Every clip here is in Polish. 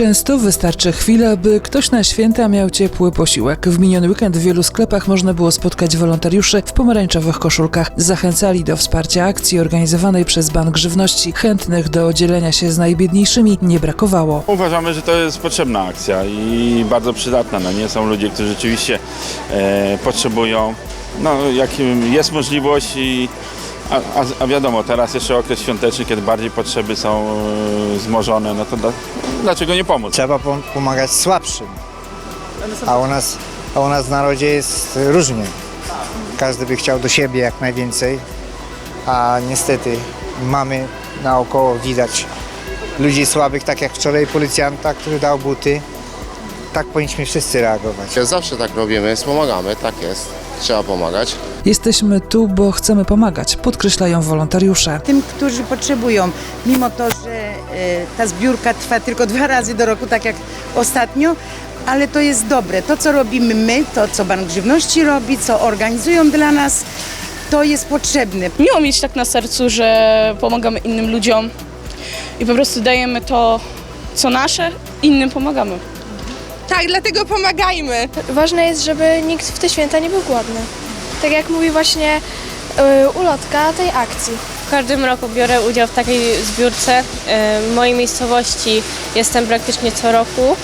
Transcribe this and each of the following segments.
Często wystarczy chwila, by ktoś na święta miał ciepły posiłek. W miniony weekend w wielu sklepach można było spotkać wolontariuszy w pomarańczowych koszulkach. Zachęcali do wsparcia akcji organizowanej przez Bank Żywności. Chętnych do dzielenia się z najbiedniejszymi nie brakowało. Uważamy, że to jest potrzebna akcja i bardzo przydatna. No nie są ludzie, którzy rzeczywiście e, potrzebują. No, jak jest możliwość i a, a, a wiadomo, teraz jeszcze okres świąteczny, kiedy bardziej potrzeby są e, wzmożone, no to dla, dlaczego nie pomóc? Trzeba pom- pomagać słabszym. A u, nas, a u nas w narodzie jest różnie. Każdy by chciał do siebie jak najwięcej, a niestety mamy naokoło widać ludzi słabych, tak jak wczoraj policjanta, który dał buty. Tak powinniśmy wszyscy reagować. Zawsze tak robimy, pomagamy, tak jest. Trzeba pomagać. Jesteśmy tu, bo chcemy pomagać, podkreślają wolontariusze. tym, którzy potrzebują. Mimo to, że e, ta zbiórka trwa tylko dwa razy do roku, tak jak ostatnio, ale to jest dobre. To, co robimy my, to, co Bank Żywności robi, co organizują dla nas, to jest potrzebne. miło mieć tak na sercu, że pomagamy innym ludziom i po prostu dajemy to, co nasze, innym pomagamy. Tak, dlatego pomagajmy. Ważne jest, żeby nikt w te święta nie był głodny. Tak jak mówi właśnie y, ulotka tej akcji. W każdym roku biorę udział w takiej zbiórce. E, W mojej miejscowości jestem praktycznie co roku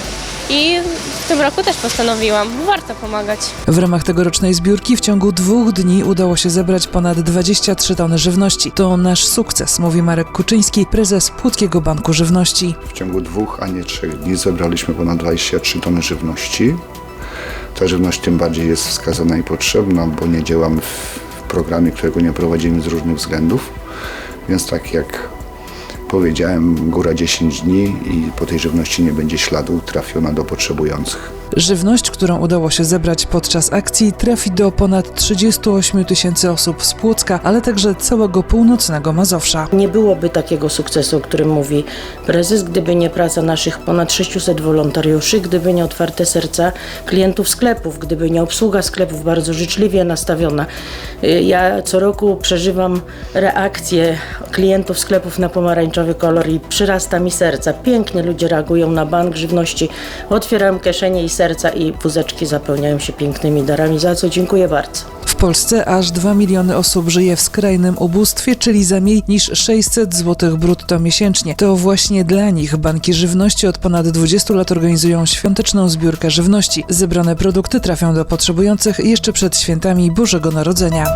i w tym roku też postanowiłam, bo warto pomagać. W ramach tegorocznej zbiórki w ciągu dwóch dni udało się zebrać ponad 23 tony żywności. To nasz sukces, mówi Marek Kuczyński, prezes Płótkiego Banku Żywności. W ciągu dwóch, a nie trzech dni zebraliśmy ponad 23 tony żywności. Ta żywność tym bardziej jest wskazana i potrzebna, bo nie działamy w w programie, którego nie prowadzimy z różnych względów. Więc tak jak powiedziałem, góra 10 dni i po tej żywności nie będzie śladu, trafi ona do potrzebujących. Żywność, którą udało się zebrać podczas akcji, trafi do ponad 38 tysięcy osób z Płocka, ale także całego północnego Mazowsza. Nie byłoby takiego sukcesu, o którym mówi prezes, gdyby nie praca naszych ponad 600 wolontariuszy, gdyby nie otwarte serca klientów sklepów, gdyby nie obsługa sklepów bardzo życzliwie nastawiona. Y, Ja co roku przeżywam reakcje klientów sklepów na pomarańczowy kolor i przyrasta mi serca. Pięknie ludzie reagują na bank żywności. Otwieram kieszenie i serca i wózeczki zapełniają się pięknymi darami, za co dziękuję bardzo. W Polsce aż 2 miliony osób żyje w skrajnym ubóstwie, czyli za mniej niż 600 zł brutto miesięcznie. To właśnie dla nich banki żywności od ponad 20 lat organizują świąteczną zbiórkę żywności. Zebrane produkty trafią do potrzebujących jeszcze przed świętami Bożego Narodzenia.